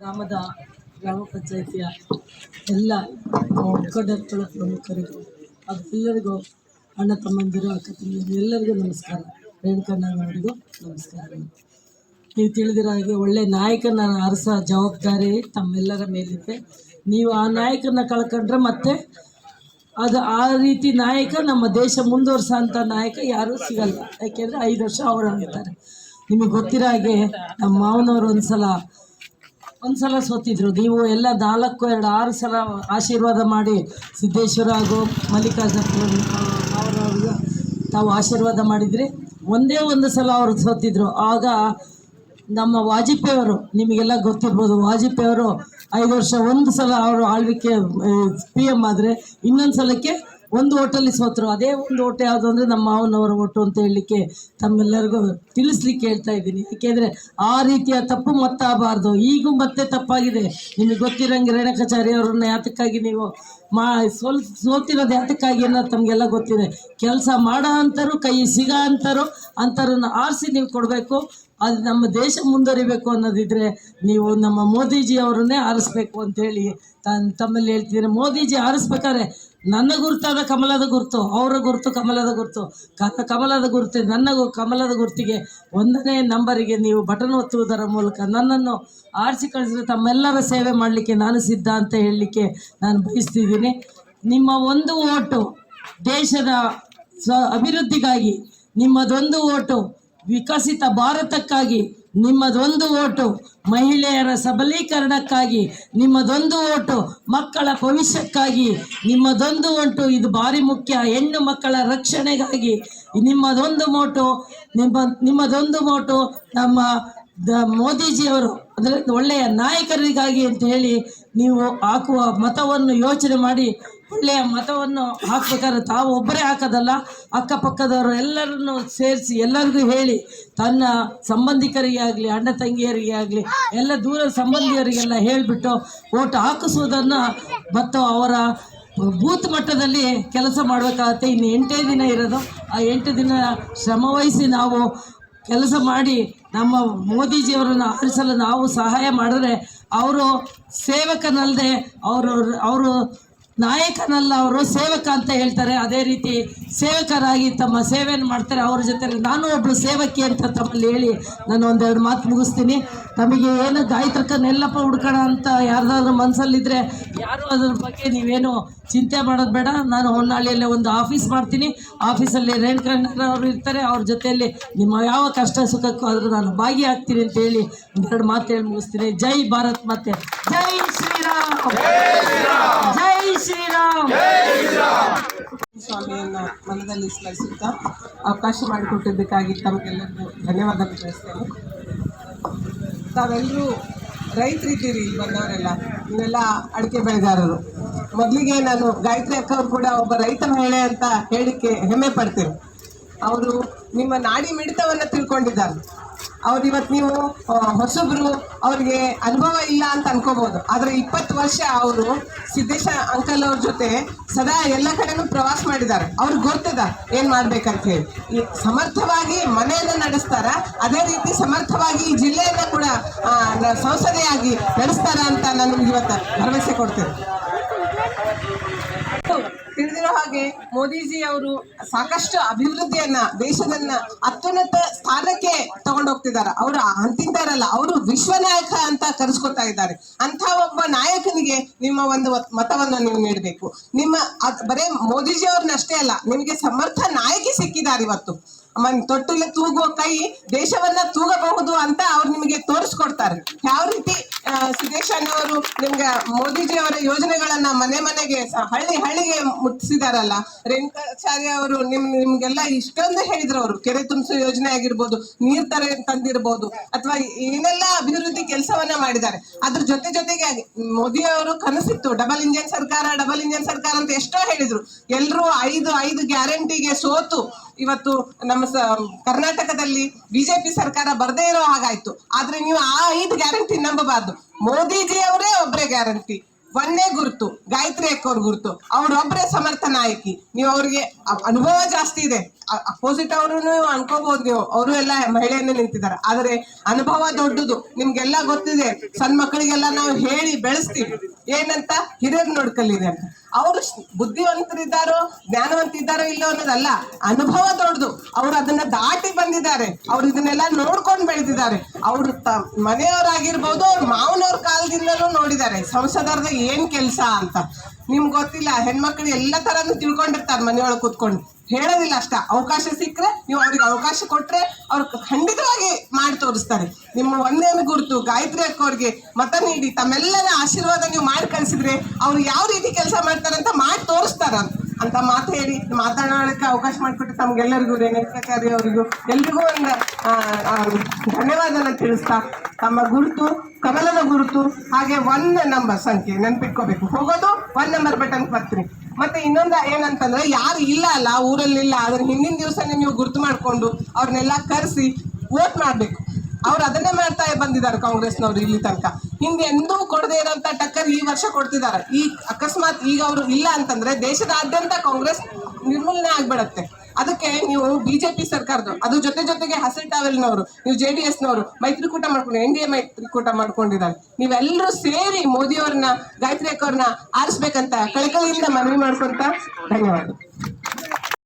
ಗ್ರಾಮದ ಗ್ರಾಮ ಪಂಚಾಯಿತಿಯ ಎಲ್ಲ ಮುಖಂಡರುಗಳ ಪ್ರಮುಖರಿಗೂ ಅದು ಎಲ್ಲರಿಗೂ ಅಣ್ಣ ತಮ್ಮಂದಿರು, ಅಕ್ಕ ತಮ್ಮಂದಿರು ಎಲ್ಲರಿಗೂ ನಮಸ್ಕಾರ. ರೇಣುಕಣ್ಣನವರಿಗೂ ನಮಸ್ಕಾರ. ನೀವು ತಿಳಿದಿರೋ ಹಾಗೆ ಒಳ್ಳೆ ನಾಯಕನ ಅರಸ ಜವಾಬ್ದಾರಿ ತಮ್ಮೆಲ್ಲರ ಮೇಲಿದೆ. ನೀವು ಆ ನಾಯಕನ ಕಳ್ಕೊಂಡ್ರೆ ಮತ್ತೆ ಅದು ಆ ರೀತಿ ನಾಯಕ ನಮ್ಮ ದೇಶ ಮುಂದುವರ್ಸೋ ಅಂಥ ನಾಯಕ ಯಾರೂ ಸಿಗಲ್ಲ. ಯಾಕೆಂದರೆ ಐದು ವರ್ಷ ಅವರು ಆಗಿರ್ತಾರೆ ನಿಮಗೆ ಗೊತ್ತಿರೋ ಹಾಗೆ ನಮ್ಮ ಮಾವನವರು ಒಂದ್ಸಲ ಒಂದ್ಸಲ ಸೋತಿದ್ರು. ನೀವು ಎಲ್ಲ ನಾಲ್ಕು, ಎರಡು, ಆರು ಸಲ ಆಶೀರ್ವಾದ ಮಾಡಿ ಸಿದ್ದೇಶ್ವರ ಹಾಗೂ ಮಲ್ಲಿಕಾರ್ಜುನ ಅವರವ್ರಿಗೆ ತಾವು ಆಶೀರ್ವಾದ ಮಾಡಿದ್ರಿ. ಒಂದೇ ಒಂದು ಸಲ ಅವರು ಸೋತಿದ್ರು. ಆಗ ನಮ್ಮ ವಾಜಪೇಯಿಯವರು ನಿಮಗೆಲ್ಲ ಗೊತ್ತಿರ್ಬೋದು ವಾಜಪೇಯಿಯವರು ಐದು ವರ್ಷ ಒಂದು ಸಲ ಅವರು ಆಳ್ವಿಕೆ ಪಿ ಎಂ ಆದರೆ ಇನ್ನೊಂದು ಸಲಕ್ಕೆ ಒಂದು ಓಟಲ್ಲಿ ಸೋತರು. ಅದೇ ಒಂದು ಓಟ್ ಯಾವುದು ಅಂದರೆ ನಮ್ಮ ಮಾವನವರ ಓಟು ಅಂತ ಹೇಳಲಿಕ್ಕೆ ತಮ್ಮೆಲ್ಲರಿಗೂ ತಿಳಿಸ್ಲಿಕ್ಕೆ ಹೇಳ್ತಾ ಇದ್ದೀನಿ. ಯಾಕೆಂದ್ರೆ ಆ ರೀತಿಯ ತಪ್ಪು ಮತ್ತಾಗಬಾರ್ದು. ಈಗೂ ಮತ್ತೆ ತಪ್ಪಾಗಿದೆ. ನಿಮಗೆ ಗೊತ್ತಿರಂಗೆ ರೇಣಕಾಚಾರ್ಯ ಅವರನ್ನ ಯಾತಕ್ಕಾಗಿ ನೀವು ಮಾ ಸೋಲ್ ಸೋತಿರೋದು ಯಾತಕ್ಕಾಗಿ ಅನ್ನೋದು ತಮಗೆಲ್ಲ ಗೊತ್ತಿದೆ. ಕೆಲಸ ಮಾಡೋ ಅಂಥರು ಕೈ ಸಿಗ ಅಂಥರು ಅಂಥವ್ರನ್ನ ಆರಿಸಿ ನೀವು ಕೊಡಬೇಕು. ಅದು ನಮ್ಮ ದೇಶ ಮುಂದುವರಿಬೇಕು ಅನ್ನೋದಿದ್ರೆ ನೀವು ನಮ್ಮ ಮೋದಿಜಿ ಅವರನ್ನೇ ಆರಿಸ್ಬೇಕು ಅಂತೇಳಿ ಹೇಳಿ ತಮ್ಮಲ್ಲಿ ಹೇಳ್ತಿದ್ರೆ ಮೋದಿಜಿ ಆರಿಸ್ಬೇಕಾದ್ರೆ ನನ್ನ ಗುರುತಾದ ಕಮಲದ ಗುರುತು, ಅವರ ಗುರುತು ಕಮಲದ ಗುರುತು. ಕಮಲದ ಗುರುತು, ನನ್ನ ಕಮಲದ ಗುರುತಿಗೆ ಒಂದನೇ ನಂಬರಿಗೆ ನೀವು ಬಟನ್ ಒತ್ತುವುದರ ಮೂಲಕ ನನ್ನನ್ನು ಆರಿಸಿ ಕಳಿಸಿದ್ರೆ ತಮ್ಮೆಲ್ಲರ ಸೇವೆ ಮಾಡಲಿಕ್ಕೆ ನಾನು ಸಿದ್ಧ ಅಂತ ಹೇಳಲಿಕ್ಕೆ ನಾನು ಬಯಸ್ತಿದ್ದೀನಿ. ನಿಮ್ಮ ಒಂದು ಓಟು ದೇಶದ ಸ್ವ ಅಭಿವೃದ್ಧಿಗಾಗಿ, ನಿಮ್ಮದೊಂದು ಓಟು ವಿಕಸಿತ ಭಾರತಕ್ಕಾಗಿ, ನಿಮ್ಮದೊಂದು ಓಟು ಮಹಿಳೆಯರ ಸಬಲೀಕರಣಕ್ಕಾಗಿ, ನಿಮ್ಮದೊಂದು ಓಟು ಮಕ್ಕಳ ಭವಿಷ್ಯಕ್ಕಾಗಿ, ನಿಮ್ಮದೊಂದು ಓಟು ಇದು ಭಾರಿ ಮುಖ್ಯ, ಹೆಣ್ಣು ಮಕ್ಕಳ ರಕ್ಷಣೆಗಾಗಿ. ನಿಮ್ಮದೊಂದು ಮೋಟು, ನಿಮ್ಮ, ನಿಮ್ಮದೊಂದು ಮೋಟು ನಮ್ಮ ಮೋದಿಜಿಯವರು, ಅಂದರೆ ಒಳ್ಳೆಯ ನಾಯಕರಿಗಾಗಿ ಅಂತ ಹೇಳಿ ನೀವು ಹಾಕುವ ಮತವನ್ನು ಯೋಚನೆ ಮಾಡಿ ಒಳ್ಳೆಯ ಮತವನ್ನು ಹಾಕ್ಬೇಕಾದ್ರೆ ತಾವು ಒಬ್ಬರೇ ಹಾಕೋದಲ್ಲ, ಅಕ್ಕಪಕ್ಕದವರು ಎಲ್ಲರನ್ನು ಸೇರಿಸಿ ಎಲ್ಲರಿಗೂ ಹೇಳಿ, ತನ್ನ ಸಂಬಂಧಿಕರಿಗೆ ಆಗಲಿ ಅಣ್ಣ ತಂಗಿಯರಿಗೆ ಆಗಲಿ ಎಲ್ಲ ದೂರ ಸಂಬಂಧಿಯರಿಗೆಲ್ಲ ಹೇಳಿಬಿಟ್ಟು ಓಟ್ ಹಾಕಿಸುವುದನ್ನು ಮತ್ತು ಅವರ ಬೂತ್ ಮಟ್ಟದಲ್ಲಿ ಕೆಲಸ ಮಾಡಬೇಕಾಗತ್ತೆ. ಇನ್ನು ಎಂಟೇ ದಿನ ಇರೋದು. ಆ ಎಂಟು ದಿನ ಶ್ರಮವಹಿಸಿ ನಾವು ಕೆಲಸ ಮಾಡಿ ನಮ್ಮ ಮೋದಿಜಿಯವರನ್ನು ಆರಿಸಲು ನಾವು ಸಹಾಯ ಮಾಡಿದ್ರೆ, ಅವರು ಸೇವಕನಲ್ಲದೆ ಅವರು ಅವರು ನಾಯಕನಲ್ಲ ಅವರು ಸೇವಕ ಅಂತ ಹೇಳ್ತಾರೆ. ಅದೇ ರೀತಿ ಸೇವಕರಾಗಿ ತಮ್ಮ ಸೇವೆಯನ್ನು ಮಾಡ್ತಾರೆ. ಅವ್ರ ಜೊತೆ ನಾನು ಒಬ್ಬಳು ಸೇವಕಿ ಅಂತ ತಮ್ಮಲ್ಲಿ ಹೇಳಿ ನಾನು ಒಂದೆರಡು ಮಾತು ಮುಗಿಸ್ತೀನಿ. ತಮಗೆ ಏನು ಗಾಯತ್ರಕ್ಕ ನೆಲ್ಲಪ್ಪ ಹುಡ್ಕೋಣ ಅಂತ ಯಾರ್ದಾದ್ರೂ ಮನಸ್ಸಲ್ಲಿದ್ದರೆ ಯಾರು ಅದ್ರ ಬಗ್ಗೆ ನೀವೇನು ಚಿಂತೆ ಮಾಡೋದು ಬೇಡ. ನಾನು ಹೊನ್ನಾಳಿಯಲ್ಲೇ ಒಂದು ಆಫೀಸ್ ಮಾಡ್ತೀನಿ. ಆಫೀಸಲ್ಲಿ ರೇಣುಕಣ್ಣವರು ಇರ್ತಾರೆ. ಅವ್ರ ಜೊತೆಯಲ್ಲಿ ನಿಮ್ಮ ಯಾವ ಕಷ್ಟ ಸುಖಕ್ಕೂ ಆದರೂ ನಾನು ಭಾಗಿಯಾಗ್ತೀನಿ ಅಂತ ಹೇಳಿ ಒಂದೆರಡು ಮಾತು ಹೇಳಿ ಮುಗಿಸ್ತೀನಿ. ಜೈ ಭಾರತ್ ಮತ್ತೆ ಜೈ ಶ್ರೀರಾಮ್. ಜೈ ಶ್ರೀರಾಮ್. ಸ್ವಾಮಿಯನ್ನ ಮನದಲ್ಲಿ ಸ್ಮರಿಸುತ್ತಾ ಅವಕಾಶ ಮಾಡಿಕೊಟ್ಟಿದ್ದಕ್ಕಾಗಿ ತಮಗೆಲ್ಲರಿಗೂ ಧನ್ಯವಾದ ತಿಳಿಸ್ತೇನೆ. ತಾವೆಲ್ಲರೂ ರೈತರಿದ್ದೀರಿ ಇಲ್ಲಿ ಬಂದವರೆಲ್ಲ. ಇವೆಲ್ಲ ಅಡಿಕೆ ಬೆಳೆಗಾರರು. ಮೊದಲಿಗೆ ನಾನು ಗಾಯತ್ರಿ ಅಕ್ಕ ಕೂಡ ಒಬ್ಬ ರೈತ ಮಹಿಳೆ ಅಂತ ಹೇಳಿಕೆ ಹೆಮ್ಮೆ ಪಡ್ತೀನಿ. ಅವರು ನಿಮ್ಮ ನಾಡಿ ಮಿಡಿತವನ್ನ ತಿಳ್ಕೊಂಡಿದ್ದಾರೆ. ಅವ್ರು ಇವತ್ತು ನೀವು ಹೊಸಬ್ರು ಅವ್ರಿಗೆ ಅನುಭವ ಇಲ್ಲ ಅಂತ ಅನ್ಕೋಬಹುದು ಆದ್ರೆ ಇಪ್ಪತ್ತು ವರ್ಷ ಅವರು ಸಿದ್ದೇಶ ಅಂಕಲ್ ಅವ್ರ ಜೊತೆ ಸದಾ ಎಲ್ಲ ಕಡೆನೂ ಪ್ರವಾಸ ಮಾಡಿದ್ದಾರೆ. ಅವ್ರಿಗೆ ಗೊತ್ತದ ಏನ್ ಮಾಡ್ಬೇಕಂತ ಹೇಳಿ. ಸಮರ್ಥವಾಗಿ ಮನೆಯನ್ನ ನಡೆಸ್ತಾರ, ಅದೇ ರೀತಿ ಸಮರ್ಥವಾಗಿ ಈ ಜಿಲ್ಲೆಯನ್ನ ಕೂಡ ಸಂಸದೆಯಾಗಿ ನಡೆಸ್ತಾರ ಅಂತ ನಾನು ಇವತ್ತು ಭರವಸೆ ಕೊಡ್ತೇನೆ. ಹಾಗೆ ಮೋದಿಜಿ ಅವರು ಸಾಕಷ್ಟು ಅಭಿವೃದ್ಧಿಯನ್ನ ದೇಶದನ್ನ ಅತ್ಯುನ್ನತ ಸ್ಥಾನಕ್ಕೆ ತಗೊಂಡೋಗ್ತಿದ್ದಾರೆ. ಅವರು ಅಂತಿದ್ದಾರಲ್ಲ ಅವರು ವಿಶ್ವ ನಾಯಕ ಅಂತ ಕರೆಸ್ಕೊತಾ ಇದ್ದಾರೆ. ಅಂತ ಒಬ್ಬ ನಾಯಕನಿಗೆ ನಿಮ್ಮ ಒಂದು ಮತವನ್ನ ನೀವು ನೀಡಬೇಕು. ನಿಮ್ಮ ಬರೇ ಮೋದಿಜಿ ಅವ್ರನ್ನ ಅಷ್ಟೇ ಅಲ್ಲ, ನಿಮಗೆ ಸಮರ್ಥ ನಾಯಕಿ ಸಿಕ್ಕಿದ್ದಾರೆ ಇವತ್ತು. ಮನ್, ತೊಟ್ಟಿಲೆ ತೂಗುವ ಕೈ ದೇಶವನ್ನ ತೂಗಬಹುದು ಅಂತ ಅವ್ರು ನಿಮಗೆ ತೋರಿಸ್ಕೊಡ್ತಾರೆ. ಯಾವ ರೀತಿ ಅಣ್ಣವರು ನಿಮ್ಗೆ ಮೋದಿಜಿ ಅವರ ಯೋಜನೆಗಳನ್ನ ಮನೆ ಮನೆಗೆ ಹಳ್ಳಿ ಹಳ್ಳಿಗೆ ಮುಟ್ಟಿಸಿದಾರಲ್ಲ, ರೇಣುಕಾಚಾರ್ಯ ಅವರು ನಿಮ್, ನಿಮ್ಗೆಲ್ಲ ಇಷ್ಟೊಂದು ಹೇಳಿದ್ರು ಅವರು. ಕೆರೆ ತುಂಬಿಸೋ ಯೋಜನೆ ಆಗಿರ್ಬೋದು, ನೀರ್ ತರ ತಂದಿರ್ಬೋದು, ಅಥವಾ ಏನೆಲ್ಲ ಅಭಿವೃದ್ಧಿ ಕೆಲಸವನ್ನ ಮಾಡಿದ್ದಾರೆ. ಅದ್ರ ಜೊತೆ ಜೊತೆಗೆ ಮೋದಿ ಅವರು ಕನಸಿತ್ತು, ಡಬಲ್ ಇಂಜಿನ್ ಸರ್ಕಾರ, ಡಬಲ್ ಇಂಜಿನ್ ಸರ್ಕಾರ ಅಂತ ಎಷ್ಟೋ ಹೇಳಿದ್ರು. ಎಲ್ರು ಐದು ಐದು ಗ್ಯಾರಂಟಿಗೆ ಸೋತು. ಇವತ್ತು ನಮ್ಮ ಕರ್ನಾಟಕದಲ್ಲಿ ಬಿಜೆಪಿ ಸರ್ಕಾರ ಬರದೇ ಇರೋ ಹಾಗಾಯ್ತು. ಆದ್ರೆ ನೀವು ಆ ಐದು ಗ್ಯಾರಂಟಿ ನಂಬಬಾರ್ದು. ಮೋದಿಜಿ ಅವರೇ ಒಬ್ಬರೇ ಗ್ಯಾರಂಟಿ ಒಂದೇ ಗುರುತು, ಗಾಯತ್ರಿ ಅಕ್ಕವ್ರ ಗುರುತು. ಅವ್ರೊಬ್ರೇ ಸಮರ್ಥ ನಾಯಕಿ. ನೀವು ಅವ್ರಿಗೆ ಅನುಭವ ಜಾಸ್ತಿ ಇದೆ. ಅಪೋಸಿಟ್ ಅವರು ಅನ್ಕೋಬಹುದು ನೀವು. ಅವರು ಎಲ್ಲ ಮಹಿಳೆಯನ್ನು ನಿಂತಿದ್ದಾರೆ. ಆದ್ರೆ ಅನುಭವ ದೊಡ್ಡದು. ನಿಮ್ಗೆಲ್ಲ ಗೊತ್ತಿದೆ. ಸಣ್ಣ ಮಕ್ಕಳಿಗೆಲ್ಲ ನಾವು ಹೇಳಿ ಬೆಳೆಸ್ತೀವಿ. ಏನಂತ? ಹಿರಿಯರ್ ನೋಡ್ಕಲ್ಲಿದೆ ಅಂತ. ಅವರು ಬುದ್ಧಿವಂತರಿದ್ದಾರೋ, ಜ್ಞಾನವಂತಿದ್ದಾರೋ ಇಲ್ಲೋ ಅನ್ನೋದಲ್ಲ, ಅನುಭವ ದೊಡ್ಡದು. ಅವ್ರು ಅದನ್ನ ದಾಟಿ ಬಂದಿದ್ದಾರೆ. ಅವ್ರು ಇದನ್ನೆಲ್ಲ ನೋಡ್ಕೊಂಡು ಬೆಳೆದಿದ್ದಾರೆ. ಅವ್ರು ತ ಮನೆಯವರಾಗಿರ್ಬೋದು, ಅವ್ರ ಮಾವನವ್ರ ಕಾಲದಿಂದಲೂ ನೋಡಿದ್ದಾರೆ. ಸಂಸದರದ ಏನ್ ಕೆಲಸ ಅಂತ. ನಿಮ್ಗೆ ಗೊತ್ತಿಲ್ಲ, ಹೆಣ್ಮಕ್ಳು ಎಲ್ಲ ತರನು ತಿಳ್ಕೊಂಡಿರ್ತಾರೆ ಮನೆಯೊಳಗೆ ಕೂತ್ಕೊಂಡು. ಹೇಳೋದಿಲ್ಲ ಅಷ್ಟ. ಅವಕಾಶ ಸಿಕ್ಕರೆ ನೀವು ಅವ್ರಿಗೆ ಅವಕಾಶ ಕೊಟ್ರೆ ಅವ್ರು ಖಂಡಿತವಾಗಿ ಮಾಡಿ ತೋರಿಸ್ತಾರೆ. ನಿಮ್ಮ ಒಂದೇನು ಗುರುತು, ಗಾಯತ್ರಿ ಅಕ್ಕವ್ರಿಗೆ ಮತ ನೀಡಿ, ತಮ್ಮೆಲ್ಲರ ಆಶೀರ್ವಾದ ನೀವು ಮಾಡಿ ಕಳಿಸಿದ್ರೆ ಅವ್ರು ಯಾವ ರೀತಿ ಕೆಲಸ ಮಾಡ್ತಾರೆ ಅಂತ ಮಾಡಿ ತೋರಿಸ್ತಾರ ಅಂತ ಮಾತು ಹೇಳಿ ಮಾತನಾಡಕ್ಕೆ ಅವಕಾಶ ಮಾಡಿಕೊಟ್ಟು ತಮ್ಗೆಲ್ಲರಿಗೂ ರೇಣುಕಾಚಾರ್ಯ ಅವರಿಗೂ ಎಲ್ರಿಗೂ ಒಂದು ಧನ್ಯವಾದನ ತಿಳಿಸ್ತಾ, ತಮ್ಮ ಗುರುತು, ಕಮಲದ ಗುರುತು, ಹಾಗೆ ಒನ್ ನಂಬರ್ ಸಂಖ್ಯೆ ನೆನ್ಪಿಟ್ಕೋಬೇಕು. ಹೋಗೋದು ಒನ್ ನಂಬರ್ ಬಟನ್ ಬರ್ತೀರಿ ಮತ್ತೆ ಇನ್ನೊಂದು ಏನಂತಂದ್ರೆ, ಯಾರು ಇಲ್ಲ ಅಲ್ಲ, ಊರಲ್ಲಿ ಇಲ್ಲ ಅದ್ರ ಹಿಂದಿನ ದಿವಸನೇ ನೀವು ಗುರುತು ಮಾಡ್ಕೊಂಡು ಅವ್ರನ್ನೆಲ್ಲ ಕರೆಸಿ ವೋಟ್ ಮಾಡ್ಬೇಕು. ಅವ್ರು ಅದನ್ನೇ ಮಾಡ್ತಾ ಬಂದಿದ್ದಾರೆ ಕಾಂಗ್ರೆಸ್ನವ್ರು ಇಲ್ಲಿ ತನಕ. ಹಿಂದೆ ಎಂದೂ ಕೊಡದೇ ಇರೋಂತ ಟಕ್ಕರ್ ಈ ವರ್ಷ ಕೊಡ್ತಿದ್ದಾರೆ. ಈ ಅಕಸ್ಮಾತ್ ಈಗ ಅವರು ಇಲ್ಲ ಅಂತಂದ್ರೆ ದೇಶದಾದ್ಯಂತ ಕಾಂಗ್ರೆಸ್ ನಿರ್ಮೂಲನೆ ಆಗ್ಬಿಡತ್ತೆ. ಅದಕ್ಕೆ ನೀವು ಬಿಜೆಪಿ ಸರ್ಕಾರದವ್ರು ಅದ್ರ ಜೊತೆ ಜೊತೆಗೆ ಹಸಿರು ಟಾವೆಲ್ನವರು ನೀವು ಜೆ ಡಿ ಎಸ್ನವರು ಮೈತ್ರಿಕೂಟ ಮಾಡ್ಕೊಂಡು ಎನ್ ಡಿ ಎ ಮೈತ್ರಿಕೂಟ ಮಾಡ್ಕೊಂಡಿದ್ದಾರೆ. ನೀವೆಲ್ಲರೂ ಸೇರಿ ಮೋದಿ ಅವ್ರನ್ನ ಗಾಯತ್ರಿ ಅಕ್ಕವ್ರನ್ನ ಆರಿಸ್ಬೇಕಂತ, ಕಳಕಳಿಯಿಂದ ಮನವಿ ಮಾಡ್ಕೊಂತ ಧನ್ಯವಾದ.